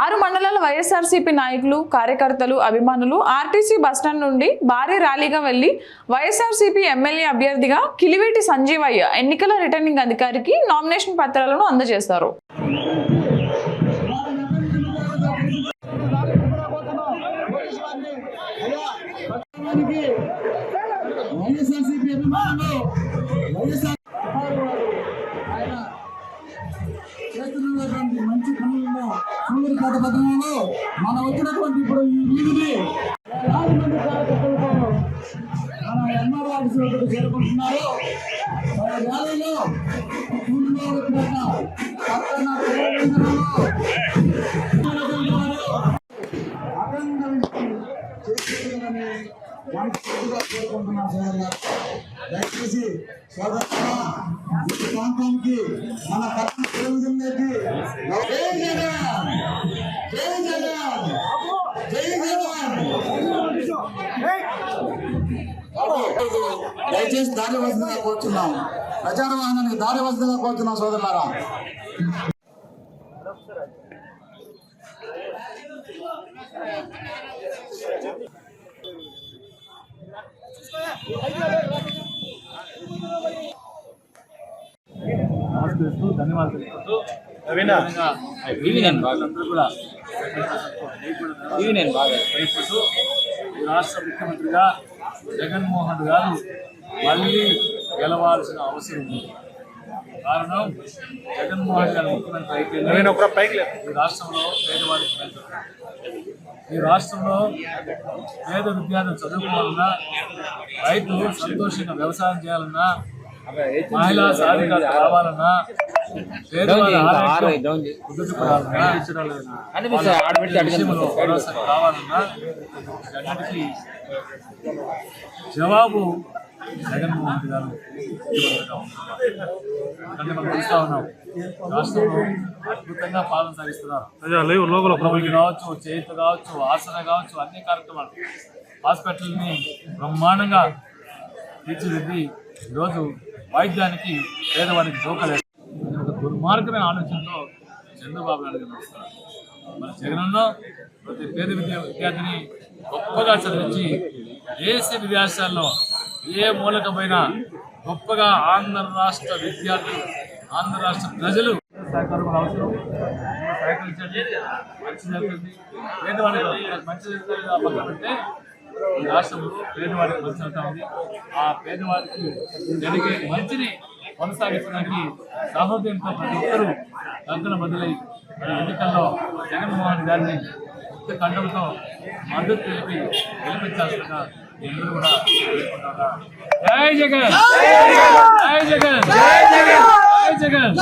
ఆరు మండలాల వైఎస్ఆర్సీపీ నాయకులు కార్యకర్తలు అభిమానులు ఆర్టీసీ బస్టాండ్ నుండి భారీ ర్యాలీగా వెళ్ళి వైఎస్ఆర్సీపీ ఎమ్మెల్యే అభ్యర్థిగా కిలివేటి సంజీవయ్య ఎన్నికల రిటర్నింగ్ అధికారికి నామినేషన్ పత్రాలను అందజేశారు. వైఎస్ఆర్సీపీ అభిమానులు వైఎస్ఆర్ సూర్యపేట మనం మన వచ్చినటువంటి ఇప్పుడు ఈ వీధిని మంది కార్యకర్తలతో మన ఎంఆర్ ఆఫీస్ చేరుకుంటున్నారు. మన ర్యాలీలో దయచేసి ఈ ప్రాంతానికి మన పట్టణ ప్రయోజనంలోకి జై జగన్ జై జగన్ జై జగన్ దయచేసి దారి వసతిగా కోరుతున్నాం ప్రచార వాహనానికి దారి వసతిగా కోరుతున్నాం సోదరులారా. నమస్కరిస్తూ ధన్యవాదాలు బాగా అందరూ బాగా తెలుపుతూ రాష్ట్ర ముఖ్యమంత్రిగా జగన్మోహన్ గారు మళ్ళీ గెలవాల్సిన అవసరం ఉంది. కారణం జగన్మోహన్ గారు ముఖ్యమంత్రి అయితే ఈ రాష్ట్రంలో జరుగుతుంది. ఈ రాష్ట్రంలో పేద విద్యార్థులు చదువుకోవాలన్నా రైతులు సంతోషంగా వ్యవసాయం చేయాలన్నా మహిళా సాధికారత రావాలన్నా కావాలన్నా వీటన్నిటికీ జవాబు జగన్మోహన్ రెడ్డి గారు. ఎందుకంటే మనం చూస్తా ఉన్నాం. రాష్ట్రంలో అద్భుతంగా పాలన సాగిస్తున్నారు. ప్రభుత్వం కావచ్చు చేతి కావచ్చు ఆసన కావచ్చు అన్ని కార్యక్రమాలు. హాస్పిటల్ని బ్రహ్మాండంగా తీర్చిదిద్ది ఈరోజు వైద్యానికి పేదవారికి దోకలేదు ఒక దుర్మార్గమైన ఆలోచనతో చంద్రబాబు నాయుడు గారు మన జగనన్న ప్రతి పేద విద్యా విద్యార్థిని గొప్పగా చదివించి దేశ విదేశాల్లో ఏ మూలకమైన గొప్పగా ఆంధ్ర రాష్ట్ర విద్యార్థులు ఆంధ్ర రాష్ట్ర ప్రజలు సహకారం అవసరం. సహకరించండి మంచి జరుగుతుంది పేదవాడికి మంచి జరుగుతుంది ఈ రాష్ట్రంలో పేదవాడికి మంచి అవుతా ఉంది. ఆ పేదవాడికి జరిగే మంచిని కొనసాగించడానికి సహోదయంతో ప్రతి ఒక్కరూ దగ్గర బదులై మన ఎన్నికల్లో జగన్మోహన్ గారిని ముక్త ఖండంతో మద్దతు తెలిపి గెలిపించాల్సిన ఎన్నడూ కూడా వేడుకుంటారా జై జగన్! జై జగన్! జై జగన్! జై జగన్!